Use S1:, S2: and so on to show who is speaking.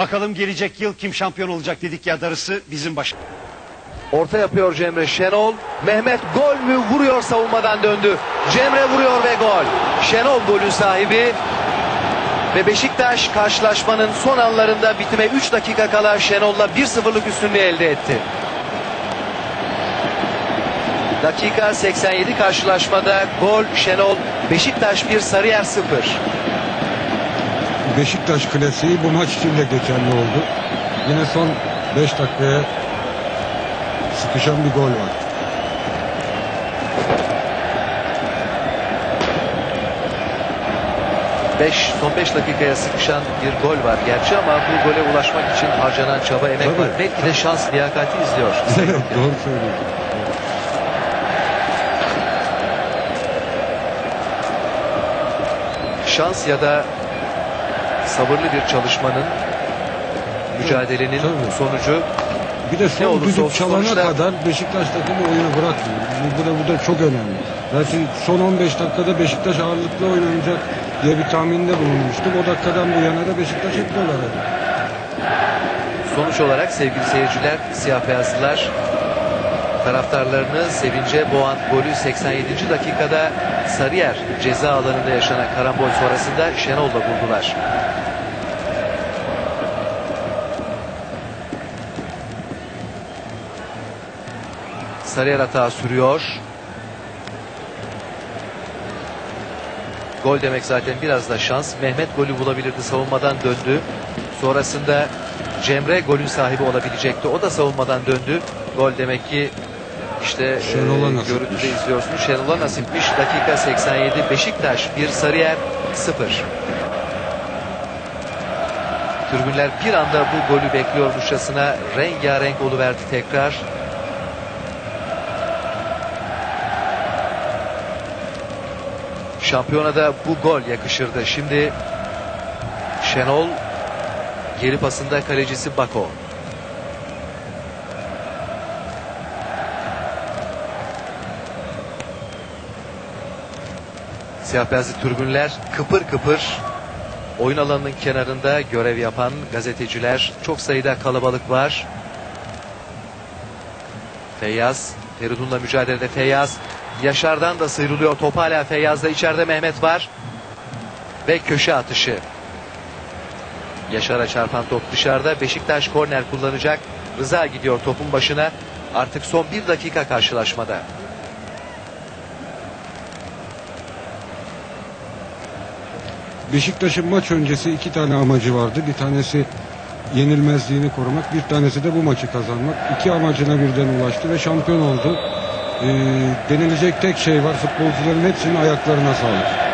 S1: Bakalım gelecek yıl kim şampiyon olacak dedik ya darısı bizim baş.
S2: Orta yapıyor Cemre Şenol. Mehmet gol mü vuruyor savunmadan döndü. Cemre vuruyor ve gol. Şenol golün sahibi. Ve Beşiktaş karşılaşmanın son anlarında bitime 3 dakika kala Şenol'la 1-0'lık üstünlüğü elde etti. Dakika 87 karşılaşmada gol Şenol Beşiktaş 1 Sarıyer 0.
S3: Beşiktaş klasiği bu maç için de geçerli oldu. Yine son 5 dakikaya sıkışan bir gol var.
S2: Beş, son 5 dakikaya sıkışan bir gol var gerçi ama bu gole ulaşmak için harcanan çaba emek
S3: Tabii.
S2: var. Belki de şans liyakati izliyor.
S3: Doğru söylüyorsun.
S2: şans ya da sabırlı bir çalışmanın mücadelenin
S3: Tabii.
S2: sonucu
S3: Bir de son
S2: olursa
S3: düdük
S2: olsun
S3: çalana
S2: sonuçta-
S3: kadar Beşiktaş takımı oyunu bırakmıyor. Bu da, bu da çok önemli. Belki son 15 dakikada Beşiktaş ağırlıklı oynanacak diye bir tahminde bulunmuştum. O dakikadan bu yana da Beşiktaş hep gol aradı.
S2: sonuç olarak sevgili seyirciler siyah beyazlılar taraftarlarını sevince boğan golü 87. dakikada Sarıyer ceza alanında yaşanan karambol sonrasında Şenol'la buldular. Sarıyer hata sürüyor. Gol demek zaten biraz da şans. Mehmet golü bulabilirdi savunmadan döndü. Sonrasında Cemre golün sahibi olabilecekti. O da savunmadan döndü. Gol demek ki işte
S3: Şenol'a
S2: e, görüntüde izliyorsunuz. Şenol'a nasipmiş. Dakika 87 Beşiktaş 1 Sarıyer 0. Tribünler bir anda bu golü bekliyormuşçasına rengarenk oluverdi tekrar. Şampiyonada bu gol yakışırdı. Şimdi Şenol geri pasında kalecisi Bako. Siyah beyazlı tribünler kıpır kıpır oyun alanının kenarında görev yapan gazeteciler çok sayıda kalabalık var. Feyyaz Feridun'la mücadelede Feyyaz Yaşar'dan da sıyrılıyor. Top hala Feyyaz'da içeride Mehmet var. Ve köşe atışı. Yaşar'a çarpan top dışarıda. Beşiktaş korner kullanacak. Rıza gidiyor topun başına. Artık son bir dakika karşılaşmada.
S3: Beşiktaş'ın maç öncesi iki tane amacı vardı. Bir tanesi yenilmezliğini korumak, bir tanesi de bu maçı kazanmak. İki amacına birden ulaştı ve şampiyon oldu. Ee, denilecek tek şey var. Futbolcuların hepsinin ayaklarına sağlık.